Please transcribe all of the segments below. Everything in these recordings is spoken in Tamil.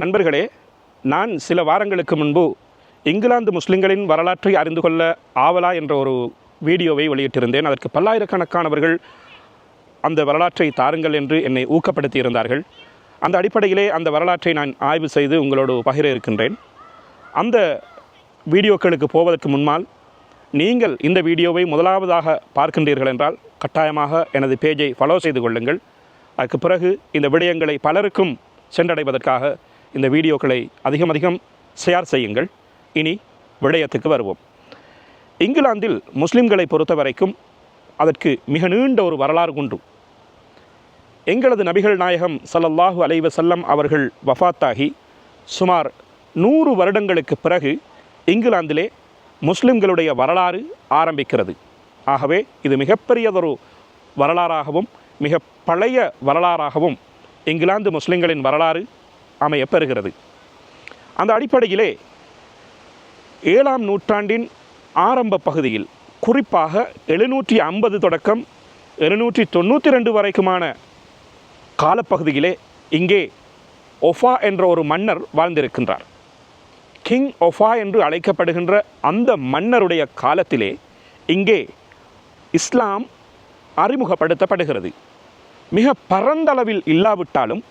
நண்பர்களே நான் சில வாரங்களுக்கு முன்பு இங்கிலாந்து முஸ்லிம்களின் வரலாற்றை அறிந்து கொள்ள ஆவலா என்ற ஒரு வீடியோவை வெளியிட்டிருந்தேன். அதற்கு பல்லாயிரக்கணக்கானவர்கள் அந்த வரலாற்றை தாருங்கள் என்று என்னை ஊக்கப்படுத்தி இருந்தார்கள் அந்த அடிப்படையிலே அந்த வரலாற்றை நான் ஆய்வு செய்து உங்களோடு பகிர இருக்கின்றேன். அந்த வீடியோக்களுக்கு போவதற்கு முன்னால் நீங்கள் இந்த வீடியோவை முதலாவதாக பார்க்கின்றீர்கள் என்றால் கட்டாயமாக எனது பேஜை ஃபாலோ செய்து கொள்ளுங்கள். அதுக்கு பிறகு இந்த விடயங்களை பலருக்கும் சென்றடைவதற்காக இந்த வீடியோக்களை அதிகம் அதிகம் ஷேர் செய்யுங்கள். இனி விடயத்துக்கு வருவோம். இங்கிலாந்தில் முஸ்லிம்களை பொறுத்த வரைக்கும் அதற்கு மிக நீண்ட ஒரு வரலாறு உண்டு. எங்களது நபிகள் நாயகம் சல்லல்லாஹு அலைவ செல்லம் அவர்கள் வஃபாத்தாகி சுமார் நூறு வருடங்களுக்கு பிறகு இங்கிலாந்திலே முஸ்லிம்களுடைய வரலாறு ஆரம்பிக்கிறது. ஆகவே இது மிகப்பெரியதொரு வரலாறாகவும் மிக பழைய வரலாறாகவும் இங்கிலாந்து முஸ்லிம்களின் வரலாறு அமையப்பெறுகிறது அந்த அடிப்படையிலே ஏழாம் நூற்றாண்டின் ஆரம்ப பகுதியில் குறிப்பாக எழுநூற்றி ஐம்பது தொடக்கம் எழுநூற்றி தொண்ணூற்றி ரெண்டு வரைக்குமான காலப்பகுதியிலே இங்கே ஒஃபா என்ற ஒரு மன்னர் வாழ்ந்திருக்கின்றார். கிங் ஒஃபா என்று அழைக்கப்படுகின்ற அந்த மன்னருடைய காலத்திலே இங்கே இஸ்லாம் அறிமுகப்படுத்தப்படுகிறது. மிக பரந்தளவில் இல்லாவிட்டாலும்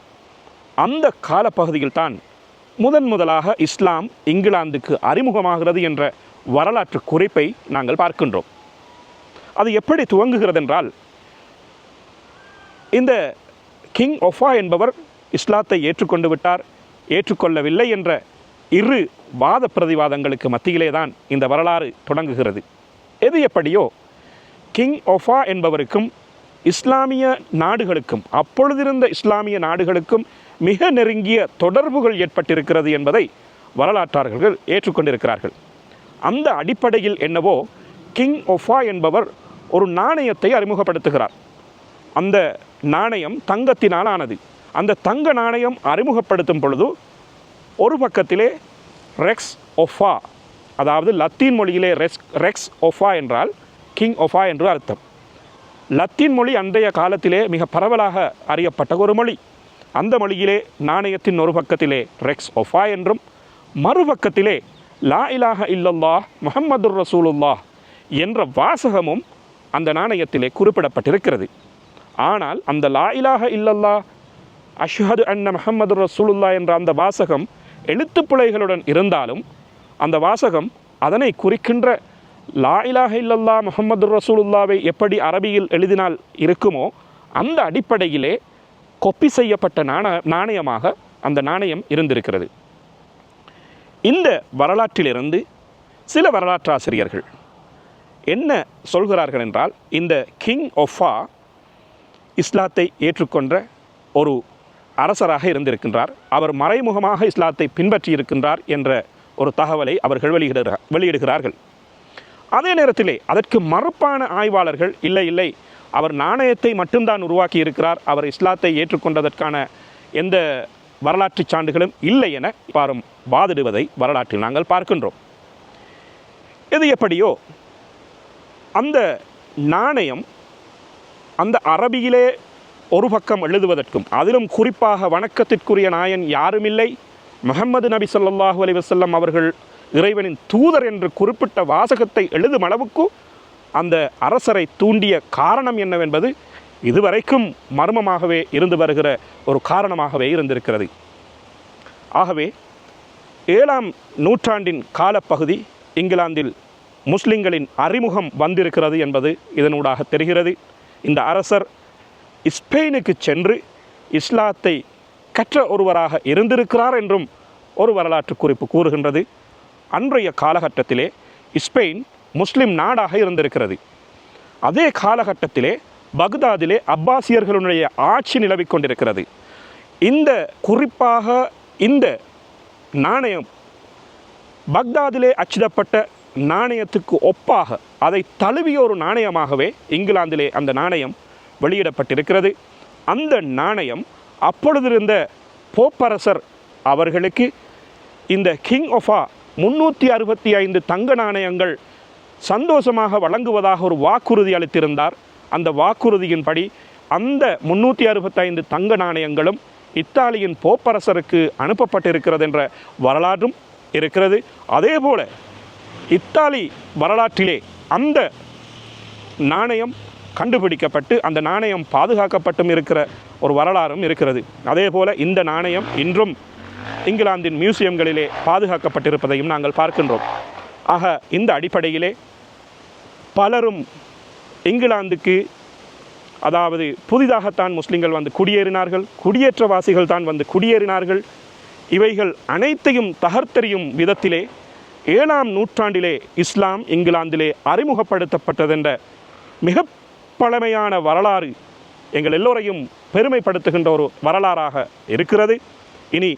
அந்த காலப்பகுதியில் தான் முதன் முதலாக இஸ்லாம் இங்கிலாந்துக்கு அறிமுகமாகிறது என்ற வரலாற்று குறிப்பை நாங்கள் பார்க்கின்றோம். அது எப்படி துவங்குகிறது என்றால் இந்த கிங் ஒஃபா என்பவர் இஸ்லாத்தை ஏற்றுக்கொண்டு விட்டார் ஏற்றுக்கொள்ளவில்லை என்ற இரு வாத பிரதிவாதங்களுக்கு மத்தியிலே தான் இந்த வரலாறு தொடங்குகிறது. எது எப்படியோ கிங் ஒஃபா என்பவருக்கும் இஸ்லாமிய நாடுகளுக்கும் அப்பொழுதிருந்த இஸ்லாமிய நாடுகளுக்கும் மிக நெருங்கிய தொடர்புகள் ஏற்பட்டிருக்கிறது என்பதை வரலாற்றாளர்கள் ஏற்றுக்கொண்டிருக்கிறார்கள். அந்த அடிப்படையில் என்னவோ கிங் ஒஃபா என்பவர் ஒரு நாணயத்தை அறிமுகப்படுத்துகிறார். அந்த நாணயம் தங்கத்தினால் ஆனது அந்த தங்க நாணயம் அறிமுகப்படுத்தும் பொழுது ஒரு பக்கத்திலே ரெக்ஸ் ஒஃபா அதாவது லத்தீன் மொழியிலே ரெஸ் ரெக்ஸ் ஒஃபா என்றால் கிங் ஒஃபா என்று அர்த்தம். லத்தீன் மொழி அன்றைய காலத்திலே மிக பரவலாக அறியப்பட்ட ஒரு மொழி. அந்த மொழியிலே நாணயத்தின் ஒரு பக்கத்திலே ரெக்ஸ் ஒஃபா என்றும் மறுபக்கத்திலே லா இலாஹ இல்லல்லா முஹம்மதுர் ரசூலுல்லா என்ற வாசகமும் அந்த நாணயத்திலே குறிப்பிடப்பட்டிருக்கிறது. ஆனால் அந்த லா இலாஹ இல்லல்லா அஷ்ஹது அன்ன முஹம்மது ரசூலுல்லா என்ற அந்த வாசகம் எழுத்துப்பிழைகளுடன் இருந்தாலும் அந்த வாசகம் அதனை குறிக்கின்ற லா இலாஹ இல்லல்லா முஹம்மது ரசூலுல்லாவை எப்படி அரபியில் எழுதினால் இருக்குமோ அந்த அடிப்படையிலே கொப்பி செய்யப்பட்ட நாண நாணயமாக அந்த நாணயம் இருந்திருக்கிறது. இந்த வரலாற்றிலிருந்து சில வரலாற்றாசிரியர்கள் என்ன சொல்கிறார்கள் என்றால் இந்த கிங் ஒஃபா இஸ்லாத்தை ஏற்றுக்கொண்ட ஒரு அரசராக இருந்திருக்கின்றார். அவர் மறைமுகமாக இஸ்லாத்தை பின்பற்றி இருக்கின்றார் என்ற ஒரு தகவலை அவர்கள் வெளியிடுகிறார் வெளியிடுகிறார்கள். அதே நேரத்திலே அதற்கு மறுப்பான ஆய்வாளர்கள் இல்லை இல்லை. அவர் நாணயத்தை மட்டும்தான் உருவாக்கி இருக்கிறார். அவர் இஸ்லாத்தை ஏற்றுக்கொண்டதற்கான எந்த வரலாற்று சான்றுகளும் இல்லை என பாரும் வாதிடுவதை வரலாற்றில் நாங்கள் பார்க்கின்றோம். எது எப்படியோ அந்த நாணயம் அந்த அரபியிலே ஒரு பக்கம் எழுதுவதற்கும் அதிலும் குறிப்பாக வணக்கத்திற்குரிய நாயன் யாருமில்லை. முகமது நபி சொல்லாஹு அலி வசல்லம் அவர்கள் இறைவனின் தூதர் என்று குறிப்பிட்ட வாசகத்தை எழுதும் அளவுக்கு அந்த அரசரை தூண்டிய காரணம் என்னவென்பது இதுவரைக்கும் மர்மமாகவே இருந்து வருகிற ஒரு காரணமாகவே இருந்திருக்கிறது. ஆகவே ஏழாம் நூற்றாண்டின் காலப்பகுதி இங்கிலாந்தில் முஸ்லிம்களின் அறிமுகம் வந்திருக்கிறது என்பது இதனூடாக தெரிகிறது. இந்த அரசர் ஸ்பெயினுக்கு சென்று இஸ்லாத்தை கற்ற ஒருவராக இருந்திருக்கிறார் என்றும் ஒரு வரலாற்று குறிப்பு கூறுகின்றது. அன்றைய காலகட்டத்திலே ஸ்பெயின் முஸ்லிம் நாடாக இருந்திருக்கிறது. அதே காலகட்டத்திலே பக்தாதிலே அப்பாசியர்களுடைய ஆட்சி நிலவிக் கொண்டிருக்கிறது. இந்த குறிப்பாக இந்த நாணயம் பக்தாதிலே அச்சிடப்பட்ட நாணயத்துக்கு ஒப்பாக அதை தழுவிய ஒரு நாணயமாகவே இங்கிலாந்திலே அந்த நாணயம் வெளியிடப்பட்டிருக்கிறது. அந்த நாணயம் அப்பொழுதிருந்த போப்பரசர் அவர்களுக்கு இந்த கிங் ஒஃபா முன்னூற்றி அறுபத்தி ஐந்து தங்க நாணயங்கள் சந்தோஷமாக வழங்குவதாக ஒரு வாக்குறுதி அளித்திருந்தார். அந்த வாக்குறுதியின்படி அந்த முன்னூற்றி அறுபத்தைந்து தங்க நாணயங்களும் இத்தாலியின் போப்பரசருக்கு அனுப்பப்பட்டிருக்கிறது என்ற வரலாற்றும் இருக்கிறது. அதே போல இத்தாலி வரலாற்றிலே அந்த நாணயம் கண்டுபிடிக்கப்பட்டு அந்த நாணயம் பாதுகாக்கப்பட்டும் இருக்கிற ஒரு வரலாறும் இருக்கிறது. அதே போல இந்த நாணயம் இன்றும் இங்கிலாந்தின் மியூசியம்களிலே பாதுகாக்கப்பட்டிருப்பதையும் நாங்கள் பார்க்கின்றோம். ஆக இந்த அடிப்படையிலே பலரும் இங்கிலாந்துக்கு அதாவது புதிதாகத்தான் முஸ்லிம்கள் வந்து குடியேறினார்கள் குடியேற்றவாசிகள் தான் வந்து குடியேறினார்கள். இவைகள் அனைத்தையும் தகர்த்தெறியும் விதத்திலே ஏழாம் நூற்றாண்டிலே இஸ்லாம் இங்கிலாந்திலே அறிமுகப்படுத்தப்பட்டதென்ற மிக பழமையான வரலாறு எங்கள் எல்லோரையும் பெருமைப்படுத்துகின்ற ஒரு வரலாறாக இருக்கிறது. இனி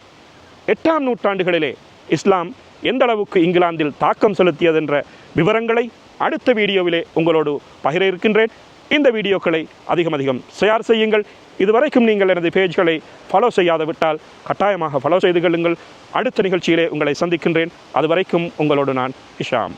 எட்டாம் நூற்றாண்டுகளிலே இஸ்லாம் எந்த அளவுக்கு இங்கிலாந்தில் தாக்கம் செலுத்தியதென்ற விவரங்களை அடுத்த வீடியோவிலே உங்களோடு பகிர இருக்கின்றேன். இந்த வீடியோக்களை அதிகம் அதிகம் ஷேர் செய்யுங்கள். இதுவரைக்கும் நீங்கள் எனது பேஜ்களை ஃபாலோ செய்யாத விட்டால் கட்டாயமாக ஃபாலோ செய்து கொள்ளுங்கள். அடுத்த நிகழ்ச்சியிலே உங்களை சந்திக்கின்றேன். அதுவரைக்கும் உங்களோடு நான் இஷாம்.